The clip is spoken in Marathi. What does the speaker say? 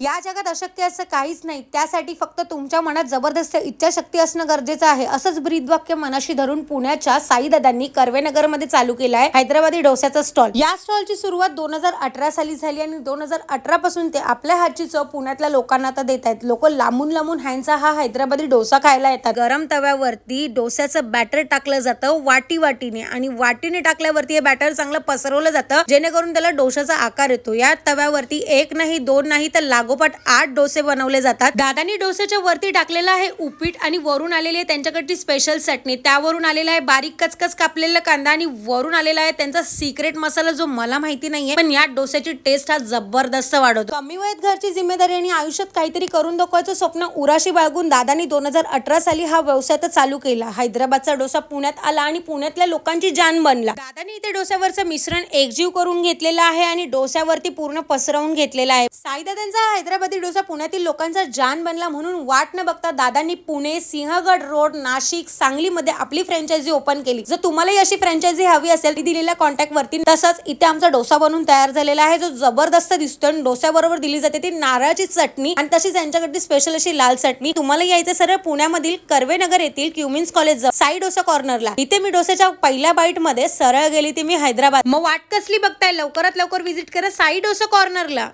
या जगात अशक्य असं काहीच नाही. त्यासाठी फक्त तुमच्या मनात जबरदस्त इच्छाशक्ती असणं गरजेचं आहे. असंच ब्रीदवाक्य मनाशी धरून पुण्याच्या साईदादांनी कर्वेनगरमध्ये चालू केला आहे. हैदराबादी डोस्याचा स्टॉल. या स्टॉलची सुरुवात दोन हजार अठरा साली झाली आणि दोन हजार अठरा पासून ते आपल्या हातची चव पुण्यातल्या लोकांना आता देत आहेत. लोक लांबून लांबून ह्यांचा हा हैदराबादी डोसा खायला येतात. गरम तव्यावरती डोस्याचं बॅटर टाकलं जातं वाटी वाटीने आणि वाटीने टाकल्यावरती हे बॅटर चांगलं पसरवलं जातं जेणेकरून त्याला डोशाचा आकार येतो. या तव्यावरती एक नाही दोन नाही तर लागू लागोपाठ आठ डोसे बनवले जातात. दादानी डोस्याच्या वरती टाकलेलं आहे उपीट आणि वरून आलेली आहे त्यांच्याकडची स्पेशल चटणी. त्यावरून आलेला आहे बारीक कचकच कापलेला कांदा आणि वरून आलेला आहे त्यांचा सिक्रेट मसाला जो मला माहिती नाहीये. पण या डोस्याची टेस्ट हा जबरदस्त वाढवतो. कमी वयात घरची जिम्मेदारी आणि आयुष्यात काहीतरी करून दाखवायचं स्वप्न उराशी बाळगून दादानी दोन हजार अठरा साली हा व्यवसाय तर चालू केला. हैदराबादचा डोसा पुण्यात आला आणि पुण्यातल्या लोकांची जान बनला. दादानी इथे डोस्यावरचं मिश्रण एकजीव करून घेतलेलं आहे आणि डोस्यावरती पूर्ण पसरवून घेतलेला आहे. साईदादांचा हा हैदराबादी डोसा पुण्यातील लोकांचा जान बनला म्हणून वाट न बघता दादांनी पुणे सिंहगड रोड नाशिक सांगलीमध्ये आपली फ्रँचायझी ओपन केली. जर तुम्हालाही अशी फ्रँचायझी हवी असेल ती दिलेल्या कॉन्टॅक्ट वरती तसंच इथे आमचा डोसा बनवून तयार झालेला आहे. जो जबरदस्त दिसतो आणि डोस्याबरोबर दिली जाते ती नारळाची चटणी आणि तशीच यांच्याकडची स्पेशल अशी लाल चटणी. तुम्हाला यायचं सरळ पुण्यामधील कर्वेनगर येथील क्युमिन्स कॉलेज साई डोसा कॉर्नरला इथे मी डोस्याच्या पहिल्या बाईटमध्ये सरळ गेली ती मी हैदराबाद. मग वाट कसली बघताय? लवकरात लवकर व्हिजिट करा साई डोसा कॉर्नरला